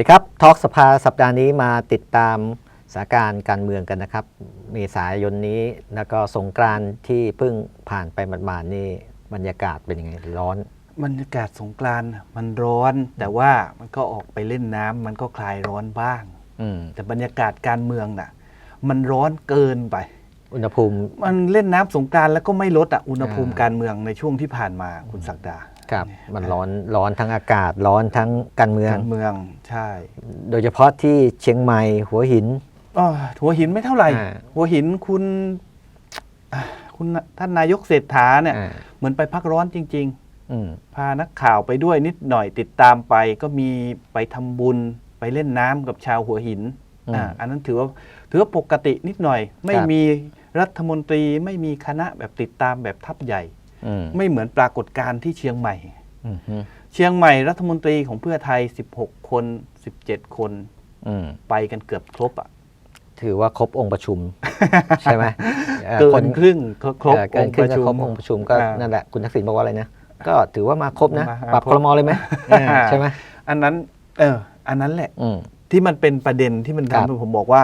ดีครับทอล์กสภาสัปดาห์นี้มาติดตามสถานการณ์การเมืองกันนะครับ เมษายนนี้แล้วก็สงกรานต์ที่เพิ่งผ่านไปหมาดๆนี่บรรยากาศเป็นยังไงร้อน บรรยากาศสงกรานต์มันร้อน แต่ว่ามันก็ออกไปเล่นน้ำมันก็คลายร้อนบ้างอืมแต่บรรยากาศการเมืองน่ะ มันร้อนเกินไป อุณหภูมิ มันเล่นน้ำสงกรานต์แล้วก็ไม่ลดอะอุณหภูมิอ่าการเมืองในช่วงที่ผ่านมาคุณศักดา ครับมันร้อนร้อนทั้งอากาศร้อนทั้งการเมืองการเมืองใช่ โดยเฉพาะที่เชียงใหม่หัวหินอ้อหัวหินไม่เท่าไหร่อ่าหัวหินคุณอะคุณท่านนายกเศรษฐาเนี่ยอ่าเหมือนไปพักร้อนจริงๆอืมพานักข่าวไปด้วยนิดหน่อยติดตามไปก็มีไปทำบุญไปเล่นน้ำกับชาวหัวหินอืมอ่าอันนั้นถือว่าถือว่าปกตินิดหน่อย ไม่ครับมีรัฐมนตรีไม่มีคณะแบบติดตามแบบทัพใหญ่อืม ไม่เหมือนปรากฏการณ์ที่เชียงใหม่อืมฮึเชียงใหม่รัฐมนตรีของเพื่อไทย 16 คน 17 คนอืมไปกันเกือบครบอะถือว่าครบองค์ประชุม ใช่ไหมอ่อเกิคนนครึ่งครบเอ่อเกิอนงค์ขึ้ปนระก็ชุมครบองค์ประชุมก็อ่านั่นแหละคุณทักษิณบอกว่าอะไรนะก็ถือว่ามาครบนะมาปรับครบครมเลยไหมอ่าใช่ไหมอันนั้น เออ อันนั้นแหละอืมที่มันเป็นประเด็นที่มันครับทำให้ผมบอกว่า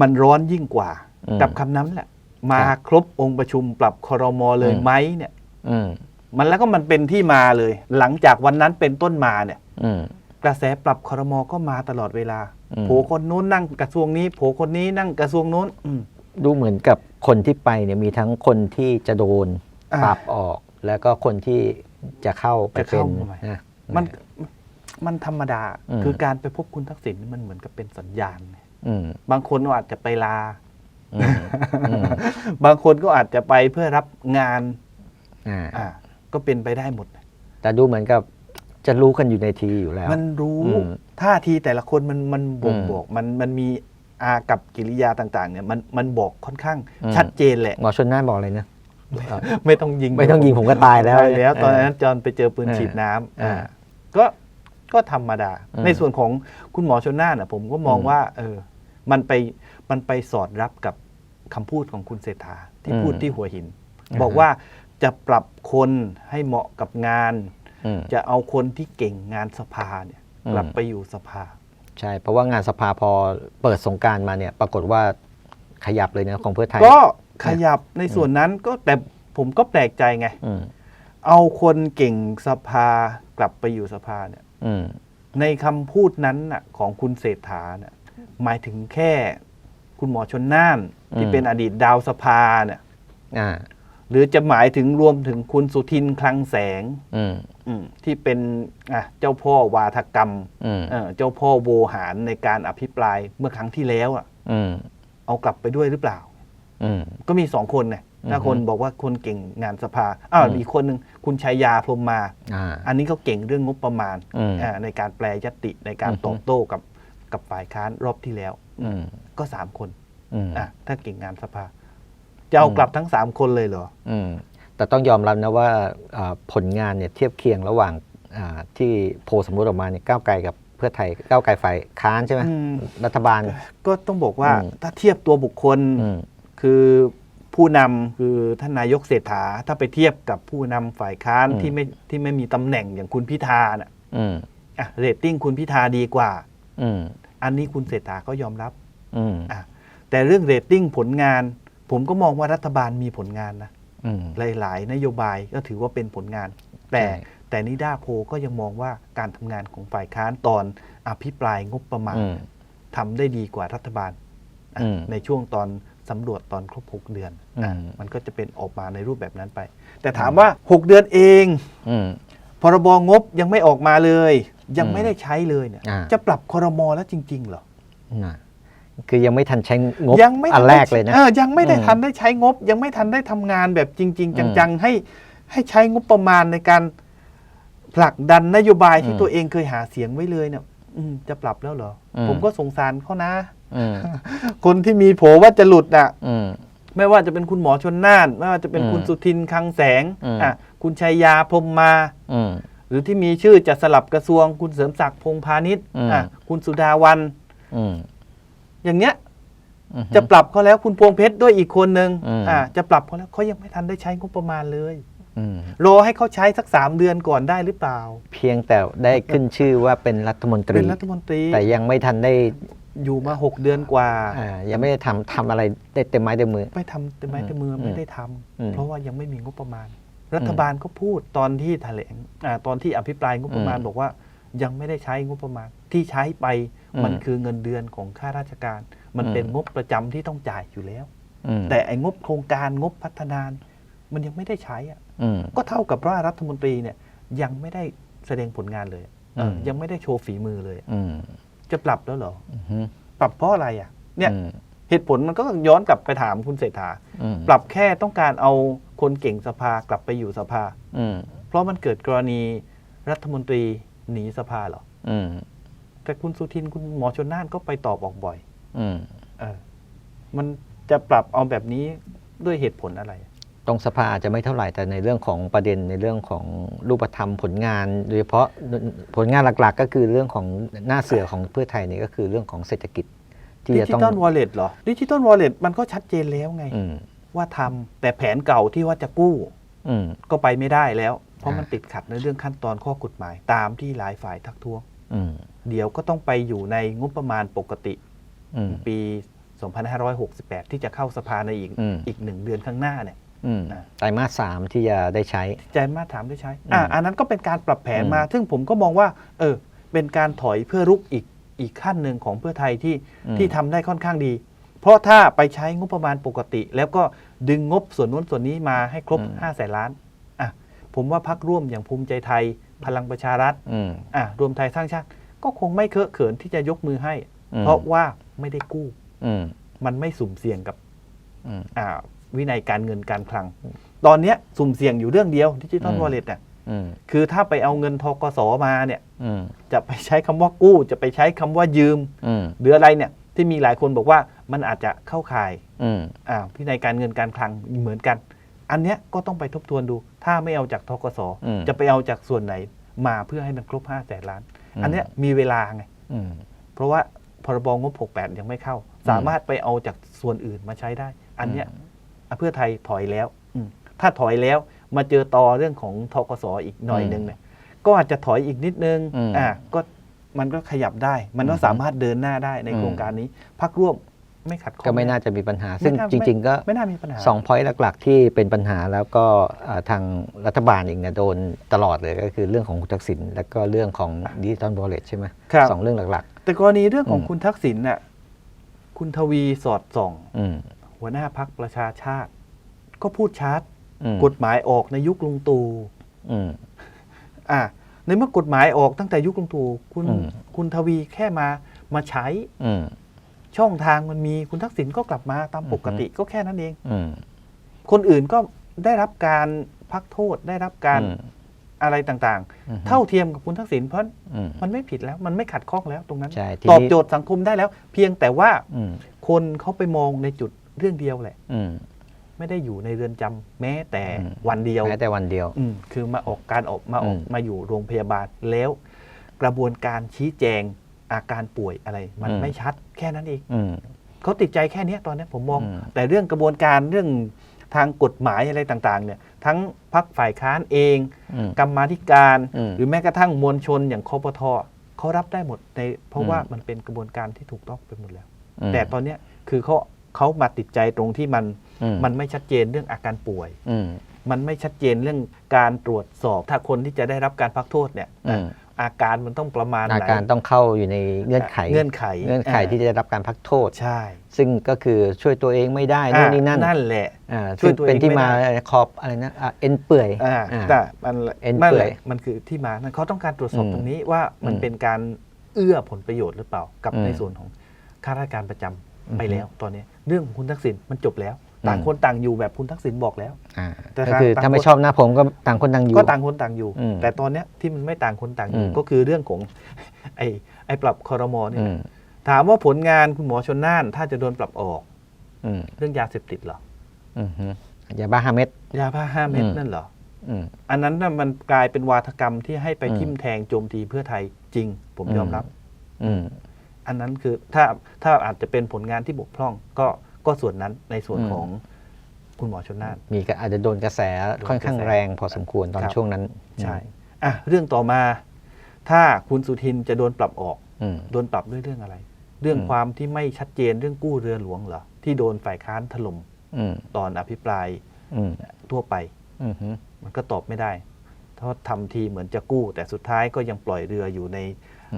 มันร้อนยิ่งกว่าอืมกับคำนั้นแหละ มาครับครบองค์ประชุมปรับคอรมอเลยอืมไหมเนี่ย อืมมันแล้วก็มันเป็นที่มาเลย หลังจากวันนั้นเป็นต้นมาเนี่ย อืม กระแสปรับคอรมอก็มาตลอดเวลาอืม โผคนนู้นนั่งกระทรวงนี้โผคนนี้นั่งกระทรวงนู้นอืม ดูเหมือนกับคนที่ไปเนี่ยมีทั้งคนที่จะโดนอ่าปรับออก แล้วก็คนที่จะเข้าไปจะเป็เข้านมาใหม่นะมันมันธรรมดา อืม คือการไปพบคุณทักษิณนี่มันเหมือนกับเป็นสัญญาณ อืมบางคนก็อาจจะไปลา อืมอืม บางคนก็อาจจะไปเพื่อรับงาน อ่าอ่าก็เป็นไปได้หมด แต่ดูเหมือนกับจะรู้กันอยู่ในทีอยู่แล้ว มันรู้อืมท่าทีแต่ละคนมันมันบ่งอืมบอกมันมันมีอากับกิริยาต่าง ๆ เนี่ยมันมันบอกค่อนข้างอืม ชัดเจนแหละ หมอชนน่านบอกเลยนะ ไม่ต้องยิงไม่ต้องยิงผมก็ตายแล้ว ใช่แล้วเออตอนนั้นจอห์นไปเจอปืนเออฉีดน้ำเอออ่าก็ก็ธรรมดา อืมในส่วนของคุณหมอชนน่านน่ะผมก็มองอืมว่า เออ มันไปมันไปสอดรับกับคำพูดของคุณเศรษฐาที่อืมพูดที่หัวหิน อ่าฮะบอกว่า จะปรับคนให้เหมาะกับงานอืมจะเอาคนที่เก่งงานสภาเนี่ยอืมกลับไปอยู่สภา ใช่ เพราะว่างานสภาพอเปิดสงกรารมาเนี่ย ปรากฏว่าขยับเลยนะของเพื่อไทย ก็ขยับในส่วนนั้นก็แต่ผมก็แปลกใจไงอืมเอาคนเก่งสภากลับไปอยู่สภาเนี่ยอืมในคำพูดนั้นน่ะ ของคุณเศรษฐาเนี่ยหมายถึงแค่คุณหมอชนน่านที่อืมเป็นอดีตดาวสภาเนี่ยอ่า หรือจะหมายถึงรวมถึงคุณสุทินคลังแสงอืมอืมที่เป็นอะเจ้าพ่อวาทกรรมอืมเอ่อเจ้าพ่อโวหารในการอภิปรายเมื่อครั้งที่แล้วอะ อืมเอากลับไปด้วยหรือเปล่า อืม ก็มีสองคนเนี่ยถ้าอือฮึคนบอกว่าคนเก่งงานสภาอ้าวอืม อีกคนหนึ่งคุณชัยยาพรหมมา อ่า อันนี้เขาเก่งเรื่องงบประมาณอืม อ่าในการแปลยติในการอือฮึตอบโต้กับกับฝ่ายค้านรอบที่แล้ว อืมก็สามคนอืมอะถ้าเก่งงานสภา จะเอาอืมกลับทั้งสามคนเลยเหรออืมแต่ต้องยอมรับนะว่าอ่าผลงานเนี่ยเทียบเคียงระหว่างอ่าที่โพลสำรวจออกมาเนี่ยก้าวไกลกับเพื่อไทยก้าวไกลฝ่ายค้านใช่ไหมอืมรัฐบาล ก็ต้องบอกว่าอืมถ้าเทียบตัวบุคคลอืมคือผู้นำคือท่านนายกเศรษฐาถ้าไปเทียบกับผู้นำฝ่ายค้านอืมที่ไม่ที่ไม่มีตำแหน่งอย่างคุณพิธาน่ะอืมอะเรตติ้งคุณพิธาดีกว่าอืมอันนี้คุณเศรษฐาก็ยอมรับอืมอะแต่เรื่องเรตติ้งผลงาน ผมก็มองว่ารัฐบาลมีผลงานนะอืมหลาย ๆ นโยบายก็ถือว่าเป็นผลงาน แต่ใช่แต่นิด้าโพลก็ยังมองว่าการทำงานของฝ่ายค้านตอนอภิปรายงบประมาณอืมทำได้ดีกว่ารัฐบาลอะอืมในช่วงตอนสำรวจตอนครบ 6 เดือนอะอืมมันก็จะเป็นออกมาในรูปแบบนั้นไป แต่ถามว่า 6 เดือนเองอืมพรบงบยังไม่ออกมาเลย ยังอืมไม่ได้ใช้เลยเนี่ยอ่าจะปรับครมแล้วจริง ๆ เหรอน่ะ คือยังไม่ทันใช้งบยังไม่อันทัแรได้กเลยนะออยังไม่ได้อืมทันได้ใช้งบ ยังไม่ทันได้ทำงานแบบจริงอืมๆจังๆให้ให้ใช้งบประมาณในการผลักดันนโยบายที่อืมตัวเองเคยหาเสียงไว้เลยเนี่ยอืมจะปรับแล้วเหรออมผมก็สงสารเขานะอืมคนที่มีโผว่าจะหลุดน่ะอืมไม่ว่าจะเป็นคุณหมอชนน่าน ไม่ว่าจะเป็นอืมคุณสุทินคลังแสงอืมอะคุณชัยยาพรหมมาอืมหรือที่มีชื่อจะสลับกระทรวง คุณเสริมศักดิ์พงษ์พาณิชย์อืมอะคุณสุดาวัน อืมอย่างเนี้ยอืมจะปรับเขาแล้วคุณพวงเพชรด้วยอีกคนนึงอืมอ่าจะปรับเขาแล้วเขายังไม่ทันได้ใช้งบประมาณเลยอืมรอให้เขาใช้สักสามเดือนก่อนได้หรือเปล่า เพียงแต่ได้ขึ้นชื่อว่าเป็นรัฐมนตรีเป็นรัฐมนตรี แต่ยังไม่ทันได้อยู่มาหกเดือนกว่าอ่ายังไม่ได้ทำทำอะไรได้เต็มไม้เต็มมือ ไม่ทำเต็มไม้เต็มมืออมไม่ได้ทำอืมเพราะว่ายังไม่มีงบประมาณ รัฐบาลก็พูดตอนที่แถลงอ่าตอนที่อภิปรายงบประมาณอืมบอกว่า ยังไม่ได้ใช้งบประมาณที่ใช้ไปอืมมันคือเงินเดือนของข้าราชการ มันอืมเป็นงบประจำที่ต้องจ่ายอยู่แล้วอืมแต่ไอ้งบโครงการงบพัฒนามันยังไม่ได้ใช้อะอืมก็เท่ากับว่ารัฐมนตรีเนี่ยยังไม่ได้แสดงผลงานเลยอืมยังไม่ได้โชว์ฝีมือเลยอืมจะปรับแล้วเหรออืมปรับเพราะอะไรอะ เนี่ยอืมเหตุผลมันก็ย้อนกลับไปถามคุณเศรษฐาอืมปรับแค่ต้องการเอาคนเก่งสภากลับไปอยู่สภาอืมเพราะมันเกิดกรณีรัฐมนตรี หนีสภาเหรออืมแต่คุณสุทินคุณหมอชนน่านก็ไปตอบออกบ่อย อืมเออ มันจะปรับเอาแบบนี้ด้วยเหตุผลอะไร ตรงสภาอาจจะไม่เท่าไหร่แต่ในเรื่องของประเด็นในเรื่องของรูปธรรมผลงาน โดยเฉพาะผลงานหลักๆ ก็คือเรื่องของหน้าเสือของเพื่อไทยนี่ก็คือเรื่องของเศรษฐกิจ ที่ดิจะจิต้องตอลวอลเล็ตเหรอ ดิจิตอลวอลเล็ตมันก็ชัดเจนแล้วไง อืมว่าทำแต่แผนเก่าที่ว่าจะกู้ อืม ก็ไปไม่ได้แล้ว เพราะอ่ามัมันติดขัดในเรื่องขั้นตอนข้อกฎหมาย ตามที่หลายฝ่ายทักท้วงอืมเดี๋ยวก็ต้องไปอยู่ในงบประมาณปกติอืมปี 2568 ที่จะเข้าสภาในอีกอืมอีกหนึ่งเดือนข้างหน้าเนี่ยอืมอ่าไตรมาสสามที่จะได้ใช้ใจมาถามได้ใช้อ่าอืมอันนั้นก็เป็นการปรับแผนอืมมา ซึ่งผมก็มองว่า เออ เป็นการถอยเพื่อรุกอีกอีกขั้นหนึ่งของเพื่อไทยที่ที่ทำได้ค่อนข้างดี เพราะถ้าไปใช้งบประมาณปกติ แล้วก็ดึงงบส่วนนู้นส่วนนี้มาให้ครบ5้าแสนล้านอะ ผมว่าพักร่วมอย่างภูมิใจไทย พลังประชารัฐอืมอะรวมไทยสร้างชาติ ก็คงไม่เคอะเขินที่จะยกมือให้อืมเพราะว่าไม่ได้กู้อืมมันไม่สุ่มเสี่ยงกับอืมอ่า วินัยการเงินการคลัง ตอนเนี้ยสุ่มเสี่ยงอยู่เรื่องเดียวดิจิตอลอืมวอลเล็ตเนี่ยอืมคือถ้าไปเอาเงินทกสมาเนี่ยอืมจะไปใช้คำว่ากู้ จะไปใช้คำว่ายืมอืมหรืออะไรเนี่ย ที่มีหลายคนบอกว่ามันอาจจะเข้าข่ายอืมอ่าวินัยการเงินการคลังเหมือนกัน อันเนี้ยก็ต้องไปทบทวนดู ถ้าไม่เอาจากทกสอืม จะไปเอาจากส่วนไหนมาเพื่อให้มันครบ5้าแสนล้านอืมอันเนี้ยมีเวลาไง อืม เพราะว่าพรบงบ 68 ยังไม่เข้า สามารถไปเอาจากส่วนอื่นมาใช้ได้ อันเนี้ยเพื่อไทยถอยแล้วอืมถ้าถอยแล้วมาเจอต่อเรื่องของทกสอีกหน่อยอืมนึงเนี่ยก็อาจจะถอยอีกนิดนึงอืมอ่าก็มันก็ขยับได้ มันก็อืมสามารถเดินหน้าได้ในอืม โครงการนี้พักร่วม ไม่ขัดข้องก็ไม่น่าจะมีปัญหา ซึ่งไม่น่าจริง ๆ ก็ไม่น่ามีปัญหาสองพอยต์หลัก ๆ ที่เป็นปัญหาแล้วก็เอ่อทางรัฐบาลเองเนี่ยโดนตลอดเลยก็คือเรื่องของคุณทักษิณแล้วก็เรื่องของดิจิตอลวอลเล็ตใช่ไหมครับสองเรื่องหลักแต่กรณีเรื่องของอืมคุณทักษิณน่ะคุณทวีสอดส่องๆอืมหัวหน้าพักประชาชาติ ก็พูดชัดอืมกฎหมายออกในยุคลุงตู่อืมอ่าในเมื่อกฎหมายออกตั้งแต่ยุคลุงตู่คุณอืมคุณทวีแค่มามาใช้อืม ช่องทางมันมีคุณทักษิณก็กลับมาตามปกติก็แค่นั้นเองอืมคนอื่นก็ได้รับการพักโทษได้รับการอืมอะไรต่างอืมๆเท่าเทียมกับคุณทักษิณเพราะอืมมันไม่ผิดแล้วมันไม่ขัดข้องแล้วตรงนั้นใช่ทีตอบนี้โจทย์สังคมได้แล้ว เพียงแต่ว่าอืมคนเขาไปมองในจุดเรื่องเดียวแหละอืมไม่ได้อยู่ในเรือนจำแม้แต่อืมวันเดียวแม้แต่วันเดียวอืมคือมาออกการออกมาออกอืมมาอยู่โรงพยาบาลแล้ว กระบวนการชี้แจง อาการป่วยอะไร มันไม่ชัดแค่นั้นเองอืมเขาติดใจแค่เนี้ยตอนเนี้ยผมมองอืมแต่เรื่องกระบวนการเรื่องทางกฎหมายอะไรต่างๆเนี่ยทั้งพักฝ่ายค้านเองอืมกรรมาธิการอืมหรือแม้กระทั่งมวลชนอย่างคอปทเขารับได้หมดในเพราะว่าอืมมันเป็นกระบวนการที่ถูกต้องไปหมดแล้วอืมแต่ตอนเนี้ยคือเขาเขามาติดใจตรงที่มันอืมันไม่ชัดเจนเรื่องอาการป่วยอืมมันไม่ชัดเจนเรื่องการตรวจสอบ ถ้าคนที่จะได้รับการพักโทษเนี่ย อืมอาการมันต้องประมาณไหนอาการต้องเข้าอยู่ในเงื่อนไข เงื่อนไข เงื่อนไขอ่าที่จะได้รับการพักโทษ ใช่ ซึ่งก็คือช่วยตัวเองไม่ได้นู่นนี่นั่นอ่านั่นแหละอ่าช่วยซึ่งตัวเองเป็นที่ไม่มาได้ขอบอะไรนะอะเอ็นเปื่อยอ่าอ่าแต่มันเอ็นนั่นเปื่แหอยละมันคือที่มานั่นเขาต้องการตรวจสอบอืมตรงนี้ว่ามันอืมเป็นการเอื้อผลประโยชน์หรือเปล่ากับอืมในส่วนของข้าราชการประจำอืมไปแล้วตอนนี้เรื่องของคุณทักษิณมันจบแล้วอืม ต่างคนต่างอยู่แบบคุณทักษิณบอกแล้วอ่าแต่ก็คือต่างถ้าไม่คนชอบหน้าผมก็ต่างคนต่างอยู่ก็ต่างคนต่างอยู่อืมแต่ตอนเนี้ยที่มันไม่ต่างคนต่างอยู่อืมก็คือเรื่องของไอ้ไอ้ปรับคอรมอเนี่ยอืนะมถามว่าผลงานคุณหมอชนน่าน ถ้าจะโดนปรับออกอืมเรื่องยาเสพติดเหรออืมฮึยาบ้าห้าเม็ดยาบ้าห้าเม็ดอืมนั่นเหรออืมอันนั้นน่ะมันกลายเป็นวาทกรรมที่ให้ไปอืมทิ่มแทงโจมตีเพื่อไทยจริง ผมยอมรับอืมอันนั้นคือถ้าถ้าอาจจะเป็นผลงานที่บกพร่องก็ ก็ส่วนนั้นในส่วนอืมของคุณหมอชนน่านมีก็อาจจะโดนกระแสค่อนข้างแรงพอสมควรตอนครับช่วงนั้นใช่อะเรื่องต่อมา ถ้าคุณสุทินจะโดนปรับออกอืมโดนปรับด้วยเรื่องอะไร เรื่องอืมความที่ไม่ชัดเจนเรื่องกู้เรือหลวงเหรอที่โดนฝ่ายค้านถล่มอืมตอนอภิปรายอืมทั่วไปอืมฮึมันก็ตอบไม่ได้เพราะทำทีเหมือนจะกู้ แต่สุดท้ายก็ยังปล่อยเรืออยู่ใน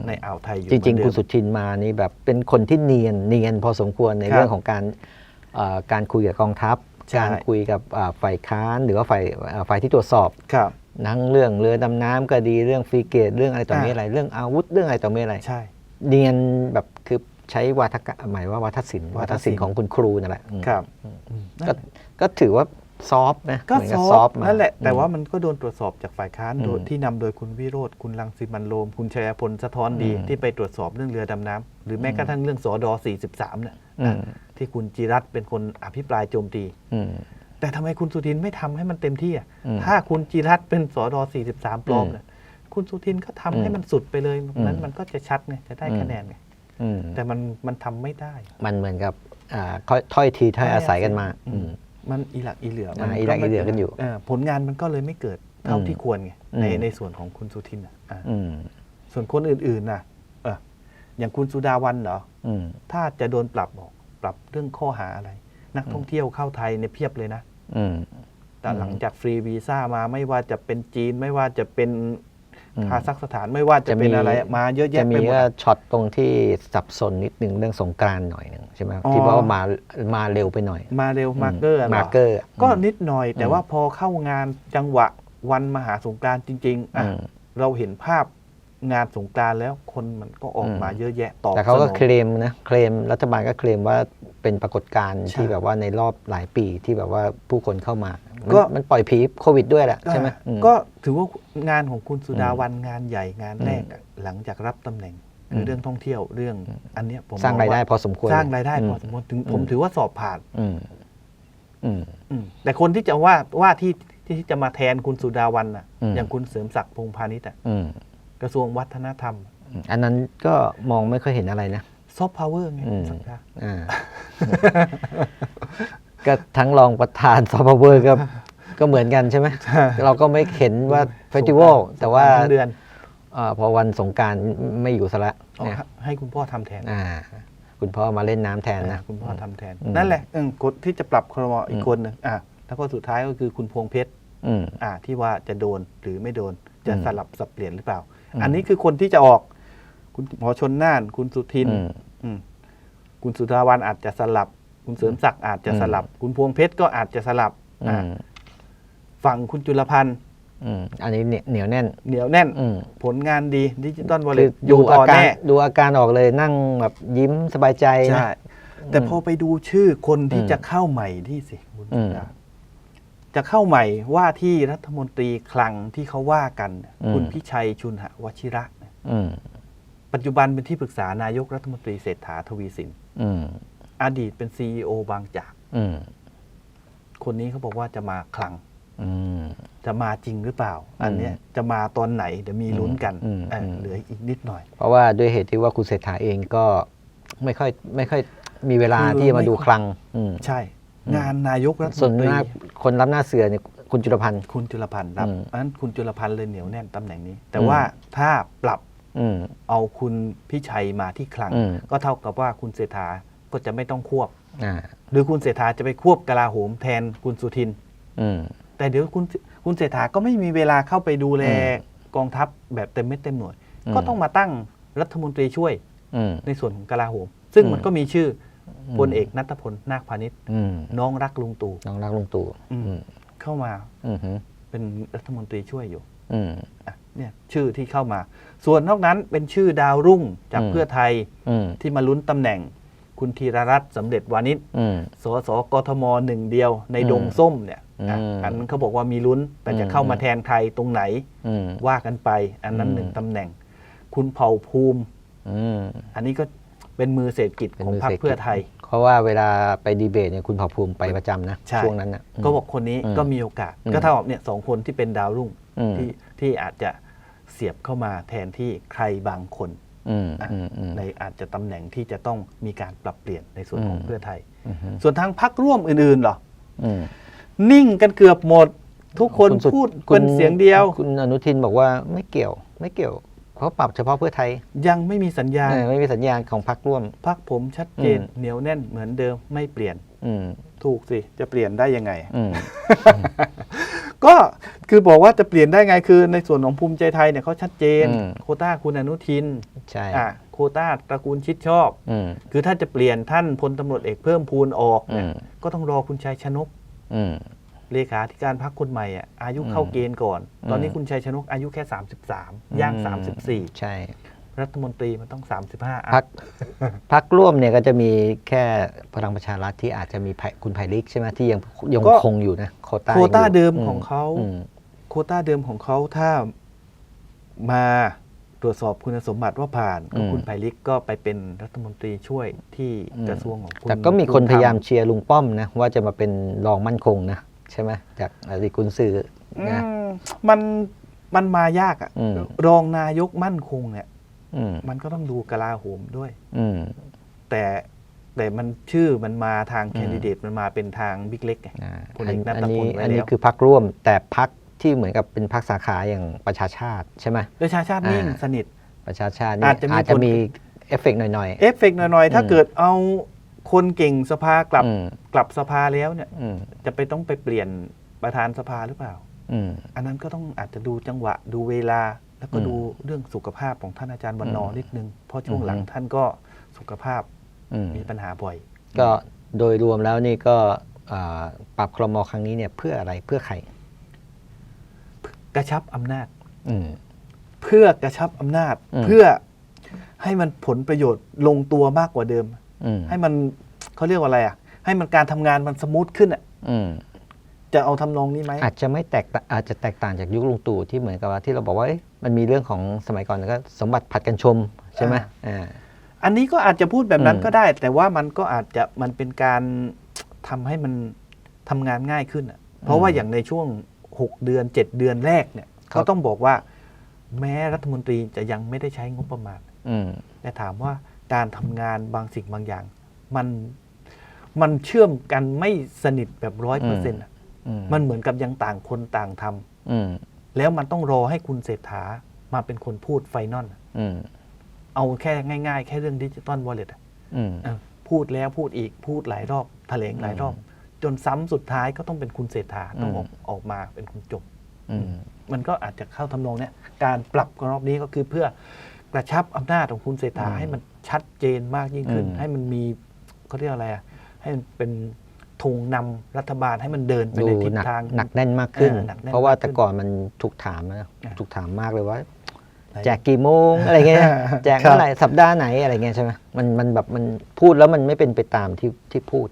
ในอ่าวไทยอยู่จริงเหมือนๆเดิมคุณสุทินมานี่แบบเป็นคนที่เนียนเนียนพอสมควรในครับเรื่องของการเอ่อการคุยกับกองทัพใช่การคุยกับอ่าฝ่ายค้านหรือว่าฝ่ายอ่าฝ่ายที่ตรวจสอบครับทั้งเรื่องเรือดำน้ำก็ดีเรื่องฟรีเกตเรื่องอะไรต่อมีอ่าอะไร เรื่องอาวุธเรื่องอะไรต่อมีอะไรใช่เนียนแบบคือใช้วาทกะหมายว่าวัฒศิลป์วาวัทฒศิศิลลป์ป์ของคุณครูนั่นแหละอืมครับก็ก็ถือว่า ซอฟต์นะก็เหมือนกับซอฟต์มานั่นแหละ แต่อืมว่ามันก็โดนตรวจสอบจากฝ่ายค้านอืมโดยที่นำโดยคุณวิโรธคุณรังสิมันต์โรม คุณชัยพลสะท้อนดีอืมที่ไปตรวจสอบเรื่องเรือดำน้ำหรือแม้กระทั่งเรื่องสอดอ43เนี่ยอืมที่คุณจิรัตน์เป็นคนอภิปรายโจมตีอืมแต่ทำไมคุณสุทินไม่ทำให้มันเต็มที่อะอืมถ้าคุณจิรัตน์เป็นสอดอ43ปลอมอืมเนี่ยคุณสุทินก็ทำอืมให้มันสุดไปเลยอืมนั้นมันก็จะชัดไงจะได้อืมคะแนนไงอืมแต่มันมันทำไม่ได้ มันเหมือนกับอ่าถ้อยถ้อยทีถ้อยอาศัยกันมาอือื มมันอีหลักอีเหลืออ่าอีหลักอีเหลือกันอยู่เผลงานมันก็เลยไม่เกิดเท่าอืมที่ควรไงในอืม ในส่วนของคุณสุทินอะอ่าอืมส่วนคนอื่นๆนะเอออย่างคุณสุดาวันเหรอ อืมถ้าจะโดนปรับออกปรับเรื่องข้อหาอะไร นักท่องเที่ยวเข้าไทยเนี่ยเพียบเลยนะ อืม แต่อืมหลังจากฟรีวีซ่ามาไม่ว่าจะเป็นจีนไม่ว่าจะเป็นอืม คาซัคสถานไม่ว่าจะเป็นอะไรมาเยอะจะแยะไปมีหมดก็อะช็อตตรงที่สับสนนิดนึงเรื่องสงกรานต์หน่อยหนึงใช่ไหมอ๋อที่ว่ามามาเร็วไปหน่อย มาเร็วมาร์เกอร์มาร์เกอร์ก็นิดหน่อย แต่อืมว่าพอเข้างานจังหวะวันมหาสงกรานต์จริงๆอะอืมเราเห็นภาพงานสงกรานต์แล้วคนมันก็ออกอืมมาเยอะแยะตอบแต่เขาก็สนองเคลมนะเคลมรัฐบาลก็เคลมว่าเป็นปรากฏการณ์ใช่ที่แบบว่าในรอบหลายปีที่แบบว่าผู้คนเข้ามา ก็มันมันปล่อยผีโควิดด้วยแหละใช่ไหมอะอืมก็ถือว่างานของคุณสุดาวันงานใหญ่งานแรกอะหลังจากรับตำแหน่งคือมเรื่องท่องเที่ยวเรื่องอันเนี้ยผมสร้างมรายได้ว่พอสมควรสร้างรายได้อืมพอสมควรถึงอืมผมถือว่าสอบผ่านอืมอืมอืมแต่คนที่จะว่าว่าที่ที่จะมาแทนคุณสุดาวันอะอืมอย่างคุณเสริมศักดิ์พงษ์พาณิชย์อะอืมกระทรวงวัฒนธรรม อันนั้นก็มองไม่ค่อยเห็นอะไรนะซอฟต์พาวเวอร์ไงอืมสังกัดอ่า ก็ทั้งรองประธานซอฟต์เวอร์ก็ก็เหมือนกันใช่ไหมเราก็ไม่เห็นว่าเฟสติวัลแต่ว่าทั้งเดือนอ่าพอวันสงกรารไม่อยู่ซะละเอาเนี่ยให้คุณพ่อทำแทนอ่าคุณพ่อมาเล่นน้ำแทนนะคุณพ่อทำแทนอืมนั่นแหละเออคนที่จะปรับครมอีอืกมคนหนึ่งอะแล้วก็สุดท้ายก็คือคุณพวงเพชรอืมอ่า ที่ว่าจะโดนหรือไม่โดนจะอืมสลับสับเปลี่ยนหรือเปล่าอืมอันนี้คือคนที่จะออก คุณหมอชนน่าน คุณสุทินอืมอืมคุณสุดาวันอาจจะสลับ คุณเสริมศักดิ์อาจจะสลับ คุณพวงเพชรก็อาจจะสลับอือ่ามฝั่งคุณจุลพันธ์อืมอันนี้เหนียวแน่น เหนียวแน่นอืมผลงานดีดิจิตอลวอลเล็คือตอยู่ดูต่อาอการแน่ดูอาการออกเลยนั่งแบบยิ้มสบายใจนะใช่แต่พอไปดูชื่อคนที่อืมจะเข้าใหม่ที่สิคุณอืสุมดาจะเข้าใหม่ว่าที่รัฐมนตรีคลังที่เขาว่ากันอืมคุณพิชัยชุนหวชิระอืมปัจจุบันเป็นที่ปรึกษานายกรัฐมนตรีเศรษฐาทวีสิน อืมอดีตเป็นซีอบางจาก อืมคนนี้เขาบอกว่าจะมาคลัง อืม จะมาจริงหรือเปล่า อันเนี้ยจะมาตอนไหนเดี๋ยวมีลุ้นกันอืมเอออมเหลืออีกนิดหน่อย เพราะว่าด้วยเหตุที่ว่าคุณเศรษฐาเองก็ไม่ค่อยไม่ค่อยมีเวลาคือที่จะมาดูไม่ค่อยคลังอืมใช่อืมงานนายกรัฐมส่วนนตรีมากคนรับหน้าเสือเนี่ยคุณจุลพันธ์ คุณจุลพันธ์รับอืมอันนั้นคุณจุลพันธ์เลยเหนียวแน่นตำแหน่งนี้ แต่อืม ว่าถ้าปรับอืม เอาคุณพิชัยมาที่คลัง อืม ก็เท่ากับว่าคุณเศรษฐา ก็จะไม่ต้องควบ อ่าหรือคุณเศรษฐาจะไปควบกลาโหมแทนคุณสุทิน อืม แต่เดี๋ยวคุณคุณเศรษฐาก็ไม่มีเวลาเข้าไปดูแลอืมกองทัพแบบเต็มเม็ดเต็มหน่วย อืม ก็ต้องมาตั้งรัฐมนตรีช่วยอืม ในส่วนของกลาโหม ซึ่งอืม มันก็มีชื่ออมพลเอกนัทพลนาคพาณิชย์อืมน้องรักลุงตู่น้องรักลุงตู่อืมอืมเข้ามาอืมฮึเป็นรัฐมนตรีช่วยอยู่อืม อะเนี่ยชื่อที่เข้ามา ส่วนนอกนั้นเป็นชื่อดาวรุ่งจากอืม เพื่อไทยอืมที่มาลุ้นตำแหน่ง คุณธีรรัตน์สำเร็จวานิชอืม สสกทมหนึ่งเดียวในอืมดงส้มเนี่ยอะอืมอันนั้นเขาบอกว่ามีลุ้นแต่จะอืมเข้ามาแทนใครตรงไหนอืมว่ากันไป อันนั้นอืมหนึ่งตำแหน่ง คุณเผ่าภูมิ อืมอันนี้ก็เป็นมือเศรษฐกิจเป็นของมือพรรเศรคษฐกิจเพื่อไทย เพราะว่าเวลาไปดีเบตเนี่ยคุณเผ่าภูมิไปประจำนะใช่ช่วงนั้นนะมก็บอกคนนี้อืมก็มีโอกาส อืมก็เท่ากับเนี่ยสองคนที่เป็นดาวรุ่งอืม ที่ที่อาจจะเสียบเข้ามาแทนที่ใครบางคนอืมอะอืมอืม ในอาจจะตำแหน่งที่จะต้องมีการปรับเปลี่ยนในส่วนของอืมเพื่อไทยอืมฮึส่วนทางพักร่วมอื่นๆเหรออืมนิ่งกันเกือบหมด ทุกคนณสุพูดคุณเป็นเสียงเดียว คุณอนุทินบอกว่าไม่เกี่ยว ไม่เกี่ยวเพราะปรับเฉพาะเพื่อไทย ยังไม่มีสัญญาณเออไม่มีสัญญาณของพรรคร่วมพักผมชัดเจนอืมเหนียวแน่นเหมือนเดิมไม่เปลี่ยนอืมถูกสิ จะเปลี่ยนได้ยังไงอืม ก็คือบอกว่าจะเปลี่ยนได้ไงคือในส่วนของภูมิใจไทยเนี่ยเขาชัดเจน อืม โควต้าคุณอนุทินใช่ อะโควต้าตระกูลชิดชอบ อืม คือถ้าจะเปลี่ยนท่านพลตำรวจเอกเพิ่มพูนออกอืเนี่ยมก็ต้องรอคุณชัยชนก อืม เลขาธิการพักคนใหม่อะอายุอืมเข้าเกณฑ์ก่อน ตอนนี้อืมคุณชัยชนกอายุแค่ 33 ย่างใช่ 34 รัฐมนตรีมันต้อง 35อะพักพักร่วมเนี่ยก็จะมีแค่พลังประชารัฐที่อาจจะมีไผ่คุณไผ่ลิกใช่ไหมที่ยังยังคงอยู่นะโควต้าโควต้ายังยู่เดิมของเขาอืมโควต้าเดิมของเขาถ้ามาตรวจสอบคุณสมบัติว่าผ่านก็คุณไผ่ลิกก็ไปเป็นรัฐมนตรีช่วยที่กระทรวงของคุณแต่ก็มีคนภูธรรพยายามเชียร์ลุงป้อมนะว่าจะมาเป็นรองมั่นคงนะใช่ไหมจากอดีตกุนซืออืนะมมันมันมายากอะอืมรองนายกมั่นคงเนี่ยอื มมันก็ต้องดูกลาโหมด้วยอืมแต่แต่มันชื่อมันมาทางอืมแคนดิเดตมันมาเป็นทางบิ๊กเล็กไงอ่าพลเอกนัอัทพลนี้ไว้อันนี้แล้วคือพักร่วม แต่พักที่เหมือนกับเป็นพักสาขาอย่างประชาชาติใช่ไหมประชาชาตินิ่งอ่าสนิทประชาชาตินี่อาจจะมีอาจจะผลมีเอฟเฟกต์หน่อยเอฟเฟกต์หน่อยๆ ถ้าอืมเกิดเอาคนเก่งสภากลับอืมกลับสภาแล้วเนี่ยอืมจะไปต้องไปเปลี่ยนประธานสภาหรือเปล่าอืมอันนั้นก็ต้องอาจจะดูจังหวะดูเวลา แล้วก็อืมดูเรื่องสุขภาพของท่านอาจารย์วันนอร์อืมนิดนึง เพราะช่วงหลังอืมท่านก็สุขภาพอืมมีปัญหาบ่อย ก็โดยรวมแล้วนี่ก็อ่าปรับครมครั้งนี้เนี่ยเพื่ออะไรเพื่อใคร กระชับอำนาจอืมเพื่อกระชับอำนาจอืมเพื่อให้มันผลประโยชน์ลงตัวมากกว่าเดิมอืมให้มันเขาเรียกว่าอะไรอะ ให้มันการทำงานมันสมูทขึ้นอะอืมจะเอาทำนองนี้ไหมอาจจะไม่แตกต่างอาจจะแตกต่างจากยุคลุงตู่ที่เหมือนกับว่าที่เราบอกว่าเอ๊ะ มันมีเรื่องของสมัยก่อนก็สมบัติผัดกันชมใช่ไหมอ่าอันนี้ก็อาจจะพูดแบบนั้นอืมก็ได้ แต่ว่ามันก็อาจจะมันเป็นการทำให้มันทำงานง่ายขึ้นอะเพราะว่าอย่างในช่วง 6 เดือน 7 เดือนแรกเนี่ยก็ต้องบอกว่า แม้รัฐมนตรีจะยังไม่ได้ใช้งบประมาณอืมแต่ถามว่าการทำงานบางสิ่งบางอย่าง มันมันเชื่อมกันไม่สนิทแบบร้อยเปอร์เซ็นต์อืมมันเหมือนกับยังต่างคนต่างทำอืม แล้วมันต้องรอให้คุณเศรษฐามาเป็นคนพูดไฟนอลอืมเอาแค่ง่าย ๆ แค่เรื่องดิจิตอลวอลเล็ตอืมเออพูดแล้วพูดอีกพูดหลายรอบแถลงหลายรอบ จนซ้ำสุดท้ายก็ต้องเป็นคุณเศรษฐาต้องออกออกมาเป็นคนจบอืมมันก็อาจจะเข้าทำนองเนี้ยการปรับรอบนี้ก็คือเพื่อกระชับอำนาจของคุณเศรษฐาอืมให้มันชัดเจนมากยิ่งขึ้นอืมให้มันมีเขาเรียกอะไรอะให้มันเป็น ธงนำรัฐบาลให้มันเดินไปดูในทิศหนักทางหนักแน่นมากขึ้นเออหนักแน่นเพราะว่ามากขึ้นแต่ก่อนมันถูกถามนะอะถูกถามมากเลยว่าไหนแจกกี่โมงอะไรเงี้ยแจกครับเมื่อไหร่สัปดาห์ไหนอะไรเงี้ยใช่ไหมมันมันแบบมันพูดแล้วมันไม่เป็นไปตามที่ที่พูด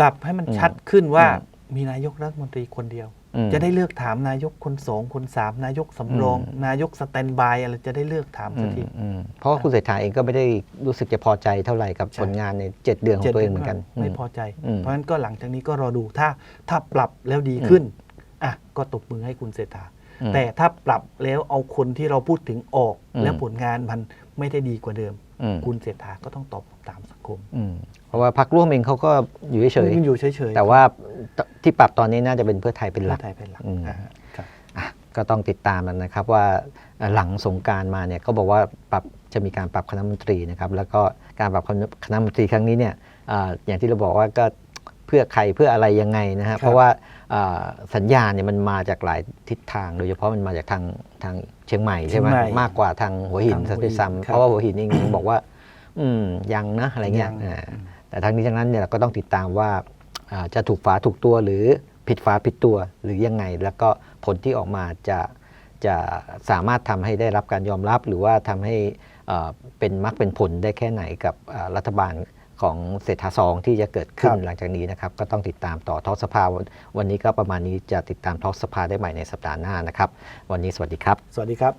ปรับให้มันอืมชัดขึ้นว่าอืมมีนายกรัฐมนตรีคนเดียวอืม จะได้เลือกถามนายกคนสองคนสามนายกสำรองอืมนายกสแตนบายอะไรจะได้เลือกถามอืสักมทีอืมเพราะว่าคุณเศรษฐาเองก็ไม่ได้รู้สึกจะพอใจเท่าไหร่กับใช่ผลงานในเจ็ดเดือนของตัวเองเหมือนกัน ไม่มพอใจอืมเพราะฉะนั้นก็หลังจากนี้ก็รอดูถ้าถ้าปรับแล้วดีขึ้นอะก็ตบมือให้คุณเศรษฐาอืมแต่ถ้าปรับแล้วเอาคนที่เราพูดถึงออกอืมแล้วผลงานมันไม่ได้ดีกว่าเดิมอืม คุณเศรษฐาก็ต้องตอบตามสังคมอืมเพราะว่าพรรคร่วมเองเขาก็อยู่เฉยมันอยู่เฉยๆแต่ว่าที่ปรับตอนนี้น่าจะเป็นเพื่อไทยเป็นหเพื่ลัอกไทยเป็นหลักอืมอ่าครับอะก็ต้องติดตามกันนะครับว่าเอ่อหลังสงกรารมาเนี่ยก็บอกว่าปรับจะมีการปรับคณะมนตรีนะครับ แล้วก็การปรับคณะมนตรีครั้งนี้เนี่ยอ่าอย่างที่เราบอกว่าก็เพื่อใครเพื่ออะไรยังไงนะฮะเพราะว่าอ่าสัญญาณเนี่ยมันมาจากหลายทิศทาง โดยเฉพาะมันมาจากทาง ทางเชียงใหม่ใช่ไหมเชียงใหม่มากกว่าทางหัวหินทางหัซะวหินด้วยซ้ำครับเพราะว่าหัวหินเองยังบอกว่า อืมยังนะอะไรเงี้ยยังอ่าแต่ทั้งนี้ทั้งนั้นเนี่ยเราก็ต้องติดตามว่าอ่าจะถูกฝาถูกตัวหรือผิดฝาผิดตัวหรือยังไง แล้วก็ผลที่ออกมาจะจะสามารถทำให้ได้รับการยอมรับ หรือว่าทำให้เอ่อเป็นมรรคเป็นผลได้แค่ไหนกับอ่ารัฐบาล ของเศรษฐาซองที่จะเกิดขึ้นครับหลังจากนี้นะครับ ก็ต้องติดตามต่อทอล์กสภาวันวันนี้ก็ประมาณนี้จะติดตามทอล์กสภาได้ใหม่ในสัปดาห์หน้านะครับ วันนี้สวัสดีครับ สวัสดีครับ